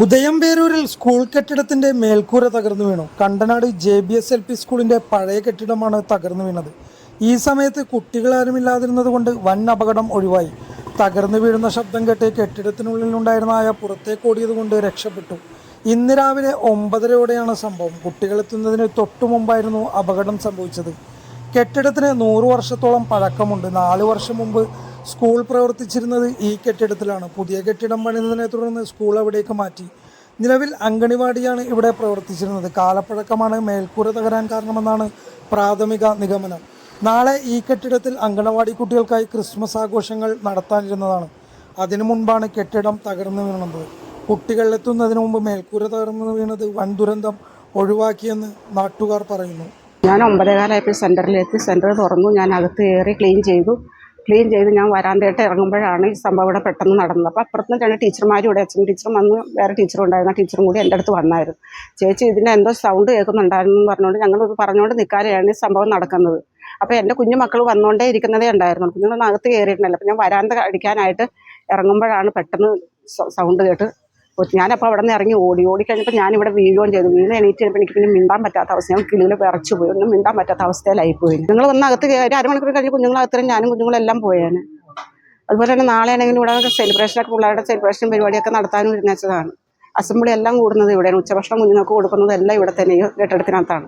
ഉദയംപേരൂരിൽ school കെട്ടിടത്തിന്റെ മേൽക്കൂര തകർന്നു വീണു. Kandanad J B S L P സ്കൂളിന്റെ പഴയ കെട്ടിടമാണ് തകർന്നു വീണത്. ഈ സമയത്ത് കുട്ടികളാരുമില്ലാതിരുന്നത് കൊണ്ട് വൻ അപകടം ഒഴിവായി. തകർന്നു വീഴുന്ന ശബ്ദം കേട്ട് കെട്ടിടത്തിനുള്ളിലുണ്ടായിരുന്ന ആയ പുറത്തേക്ക് ഓടിയത് കൊണ്ട് രക്ഷപ്പെട്ടു. ഇന്ന് രാവിലെ ഒമ്പതരയോടെയാണ് സംഭവം. കുട്ടികളെത്തുന്നതിന് തൊട്ടു മുമ്പായിരുന്നു അപകടം സംഭവിച്ചത്. കെട്ടിടത്തിന് നൂറ് വർഷത്തോളം പഴക്കമുണ്ട്. നാല് വർഷം മുമ്പ് സ്കൂൾ പ്രവർത്തിച്ചിരുന്നത് ഈ കെട്ടിടത്തിലാണ്. പുതിയ കെട്ടിടം പണിതതിനെ തുടർന്ന് സ്കൂൾ അവിടേക്ക് മാറ്റി. നിലവിൽ അങ്കണിവാടിയാണ് ഇവിടെ പ്രവർത്തിച്ചിരുന്നത്. കാലപ്പഴക്കമാണ് മേൽക്കൂര തകരാൻ കാരണമെന്നാണ് പ്രാഥമിക നിഗമനം. നാളെ ഈ കെട്ടിടത്തിൽ അങ്കണവാടി കുട്ടികൾക്കായി ക്രിസ്മസ് ആഘോഷങ്ങൾ നടത്താനിരുന്നതാണ്. അതിനു മുൻപാണ് കെട്ടിടം തകർന്നു വീണത്. കുട്ടികളിലെത്തുന്നതിന് മുമ്പ് മേൽക്കൂര തകർന്നു വീണത് വൻ ദുരന്തം ഒഴിവാക്കിയെന്ന് നാട്ടുകാർ പറയുന്നു. ഞാൻ ഒമ്പതേകാലായപ്പോൾ സെന്ററിലെത്തി സെന്റർ തുറന്നു. ഞാൻ അകത്ത് കയറി ക്ലീൻ ചെയ്തു. ക്ലീൻ ചെയ്ത് ഞാൻ വരാന്തയായിട്ട് ഇറങ്ങുമ്പോഴാണ് ഈ സംഭവം ഇവിടെ പെട്ടെന്ന് നടന്നത്. അപ്പോൾ അപ്പുറത്ത് നിന്ന് രണ്ട് ടീച്ചർമാരും ഇവിടെ അച്ഛൻ ടീച്ചറും വന്ന് വേറെ ടീച്ചറും ഉണ്ടായിരുന്നു ആ ടീച്ചറും കൂടി എന്റെ അടുത്ത് വന്നായിരുന്നു. ചേച്ചി ഇതിന്റെ എന്തോ സൗണ്ട് കേൾക്കുന്നുണ്ടായിരുന്നു എന്ന് പറഞ്ഞുകൊണ്ട് ഞങ്ങൾ പറഞ്ഞുകൊണ്ട് നിൽക്കാതെയാണ് ഈ സംഭവം നടക്കുന്നത്. അപ്പോൾ എന്റെ കുഞ്ഞു മക്കൾ വന്നുകൊണ്ടേ ഇരിക്കുന്നതേ ഉണ്ടായിരുന്നു കുഞ്ഞുങ്ങളൊന്നും അകത്ത് കയറിയിട്ടുണ്ടല്ലോ അപ്പോൾ ഞാൻ വരാന്ത അടിക്കാനായിട്ട് ഇറങ്ങുമ്പോഴാണ് പെട്ടെന്ന് സൗണ്ട് കേട്ട് ഞാനപ്പോൾ അവിടെ നിന്ന് ഇറങ്ങി ഓടി ഓടി ഓടിക്കഴിഞ്ഞപ്പോൾ ഞാനിവിടെ വീഴുകയും ചെയ്തു. വീണ് എണീറ്റ് കഴിഞ്ഞപ്പോൾ എനിക്ക് പിന്നെ മിണ്ടാൻ പറ്റാത്ത അവസ്ഥയാണ് കിളിയിൽ വിറച്ചു പോയി. ഒന്നും മിണ്ടാൻ പറ്റാത്ത അവസ്ഥയിലായി പോയി. നിങ്ങൾ വന്ന് അകത്ത് കയറി അരമണിക്കൂർ കഴിഞ്ഞ് കുഞ്ഞുങ്ങളകത്തും ഞാനും കുഞ്ഞുങ്ങളെല്ലാം പോയേനെ. അതുപോലെ തന്നെ നാളെ ആണെങ്കിലും ഇവിടെ സെലിബ്രേഷനൊക്കെ പിള്ളേരുടെ സെലിബ്രേഷൻ പരിപാടിയൊക്കെ നടത്താനും ഇരുന്നതാണ് അസംബ്ലി എല്ലാം കൂടുന്നത് ഇവിടെയാണ്. ഉച്ചഭക്ഷണം കുഞ്ഞുങ്ങൾക്ക് കൊടുക്കുന്നത് എല്ലാം ഇവിടെ തന്നെ ഈ കെട്ടിടത്തിനകത്താണ്.